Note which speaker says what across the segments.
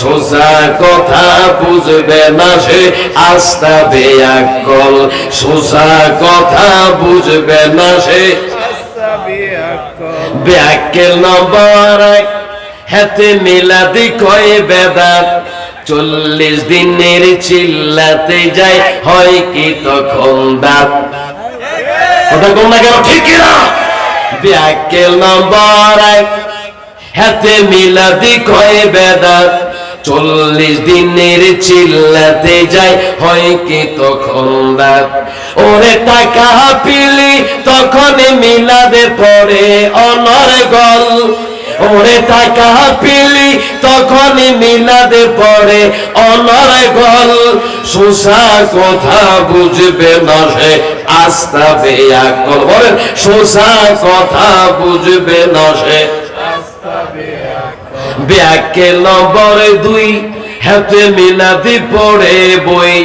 Speaker 1: সোজা কথা বুঝবে না সে, আস্তা বেয়াকল সোজা কথা বুঝবে না সে। ব্যাকেল নম্বর এক হাতে মিলাদি কয় বেদাত। চল্লিশ দিনের চিল্লাতে যায়, হয় কি তখন দাঁত। কথা কোন না কেন, ঠিক না ব্যাকেল নম্বর এক হাতে মিলাদি কয় বেদাত। চল্লিশ দিনের চিল্লাতে যায়, হয় কি তখন রাত? ওরে টাকা পিলি তখন মিলাদে পরে অনর গল। ওরে টাকা পিলি তখন মিলাদে পড়ে অনর গল। সুসা কথা বুঝবে না সে, আস্তা বেয়া কল। বলেন, সুসা কথা বুঝবে না সে ব্যাকে দুই, হাতে মিলাদি পড়ে বই।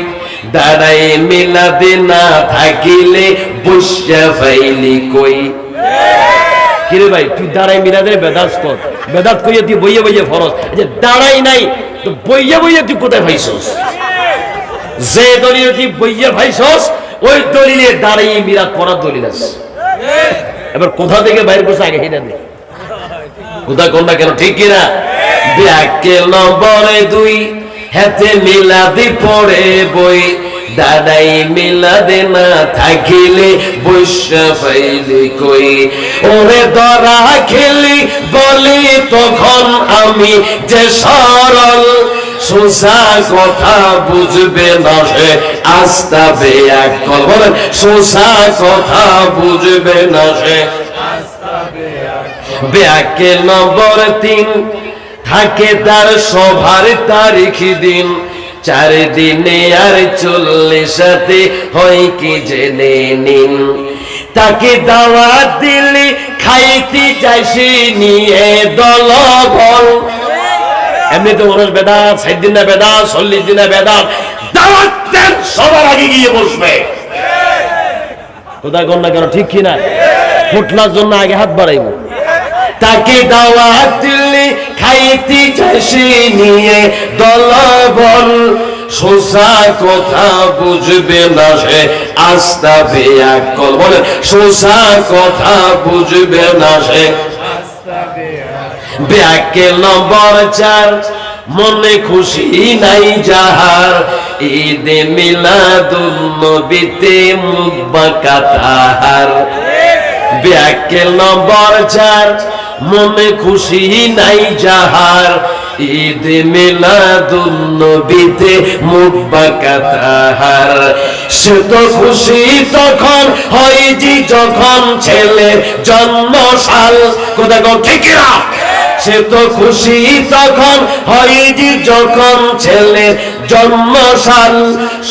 Speaker 1: দাঁড়াই মিলাদি না থাকিলে ফাইলি কই। কিরে ভাই, তুই দাঁড়াই কর। বেদাত তুই বইয়ে বইয়ে ফরস যে দাঁড়াই নাই, তো বইয়ে বইয়ে তুই কোথায় ভাইছস যে দলিলে তুই বইয়ে ভাইছস ওই দলিলে দাঁড়াই মিলাদ পড়ার দলিল আছে। এবার কোথা থেকে বাইর করছে আগে হেঁটে দে কোথা কোনটা কেন? ঠিক কিনা ব্যাকেল নম্বরে দুই, হাতে মিলাদি পড়ে বই। দাদাই মিলাদে না থাকিলে বৈশা ফাইলি কই? ওরে দরা খেলি বলি তখন আমি যে সরল। সোজা কথা বুঝবে না সে আস্তা বেয়াকল বলেন সোজা কথা বুঝবে না সে ব্যাকে নম্বর তিন থাকে তার সভার তারিখ দিন। চার দিনে আর চল্লিশাতে হয় কি জেনে নিন। তাকে দাওয়াত দিলে খাইতে চাইছি নিয়ে দল বল এমনি তো মানুষ বেদা ষাট দিনে বেদা চল্লিশ দিনে বেদা দাওয়াত দেন সবার আগে গিয়ে বসবে। কোথায় কন্যা কেন ঠিক কিনা? ফুটলার জন্য আগে হাত বাড়াইব। তাকে দাওয়াত দিলে খাইতে চাইছি নিয়ে দলবল। সোজা কথা বুঝবে না সে, আস্তা বেয়াকল বলে, সোজা কথা বুঝবে না সে। ব্যাকেল নম্বর চার, মনে খুশি নাই যাহার। ঈদে মিলাদুন নবীতে মুবাকা তাহার। ব্যাকেল নম্বর চার, মনে খুশি নাই যাহার। ঈদ মিলাদুন মুখ বাঁকা তাহার। সে তো খুশি তখন হয় যখন ছেলে জন্ম সাল কোথায় ঠিক না সে তো খুশি তখন হয় যখন ছেলে জন্ম সাল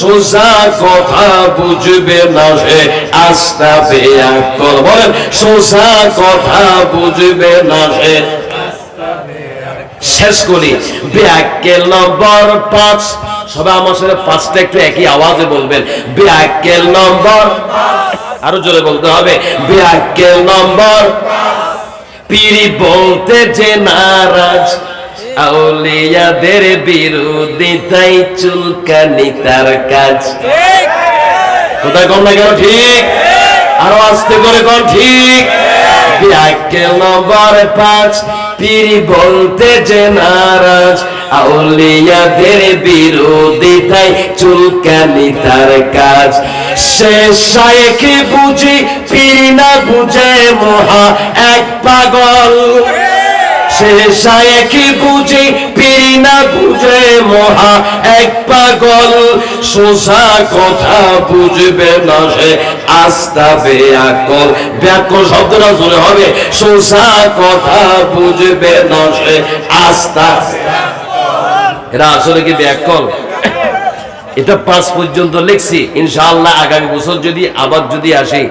Speaker 1: সোজা কথা বুঝবে না সে, আস্তা বলেন, সোজা কথা বুঝবে না সে শেষ করি। ব্যাকেল নম্বর পাঁচ। সবাই আমার সাথে পাঁচটা একটু একই আওয়াজে বলবেন। ব্যাকেল নম্বর আরও জোরে বলতে হবে। ব্যাকেল নম্বর পিরি বলতে যে নারাজ আউলিয়াদের বিরোধিতাই চুলকানি তার কাজ। কোথায় কম না কেন? ঠিক। আরও আস্তে করে কম ঠিক। ব্যাকেল নম্বর পাঁচ, পিরি বলতে যে নারাজ। আউলিয়াদের বিরোধিতাই চুলকানি তার কাজ। শায়েকে বুঝি পিরি না বুঝে মহা এক পাগল। সে শায়েকে বুঝি পিরি না বুঝে মহা এক পাগল। সোজা কথা বুঝবে না সে আস্তা বেয়াকল ব্যাকল শব্দটা জোরে হবে। সোজা কথা বুঝবে না সে এরা আসলে কি ব্যাকল? এটা পাঁচ পর্যন্ত লিখছি। ইনশাআল্লাহ আগামী বছর যদি, আবার যদি আসি।